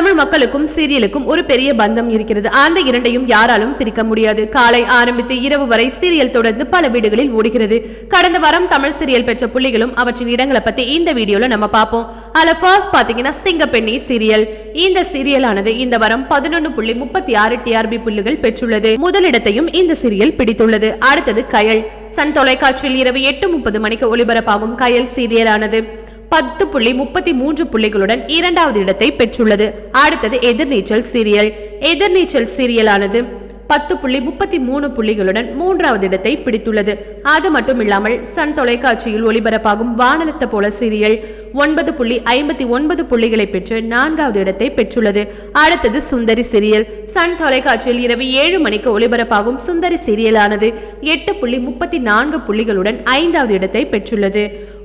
தமிழ் மக்களுக்கும் சீரியலுக்கும் ஒரு பெரிய பந்தம் இருக்கிறது. அந்த இரண்டையும் யாராலும் பிரிக்க முடியாது. காலை ஆரம்பித்து இரவு வரை சீரியல் தொடர்ந்து பல வீடுகளில் ஓடுகிறது. கடந்த வாரம் தமிழ் சீரியல் பெற்ற புள்ளிகளும் அவற்றின் இடங்களை பத்தி இந்த வீடியோல நம்ம பார்ப்போம் அதுல ஃபர்ஸ்ட் பாத்தீங்கன்னா சிங்கப்பெண்ணி சீரியல். இந்த சீரியலானது இந்த வாரம் பதினொன்னு புள்ளி முப்பத்தி ஆறு டிஆர்பி புள்ளிகள் பெற்றுள்ளது. முதலிடத்தையும் இந்த சீரியல் பிடித்துள்ளது. அடுத்தது கயல். சன் தொலைக்காட்சியில் இரவு எட்டு முப்பது மணிக்கு ஒளிபரப்பாகும் கயல் சீரியலானது. பத்து புள்ளி முப்பத்தி மூன்று புள்ளிகளுடன் இரண்டாவது இடத்தை பெற்றுள்ளது. அடுத்தது எதிர்நீச்சல் சீரியல். எதிர்நீச்சல் சீரியலானது பத்து புள்ளி முப்பத்தி மூணு புள்ளிகளுடன் மூன்றாவது இடத்தை பிடித்துள்ளது. அது மட்டும் இல்லாமல் சன் தொலைக்காட்சியில் ஒளிபரப்பாகும் வானலத்த போல சீரியல் ஒன்பது புள்ளி ஐம்பத்தி ஒன்பது புள்ளிகளை பெற்று நான்காவது இடத்தை பெற்றுள்ளது. அடுத்தது சுந்தரி சீரியல். சன் தொலைக்காட்சியில் இரவு ஏழு மணிக்கு ஒளிபரப்பாகும் சுந்தரி சீரியலானது எட்டு புள்ளி முப்பத்தி நான்கு புள்ளிகளுடன் ஐந்தாவது இடத்தை பெற்றுள்ளது.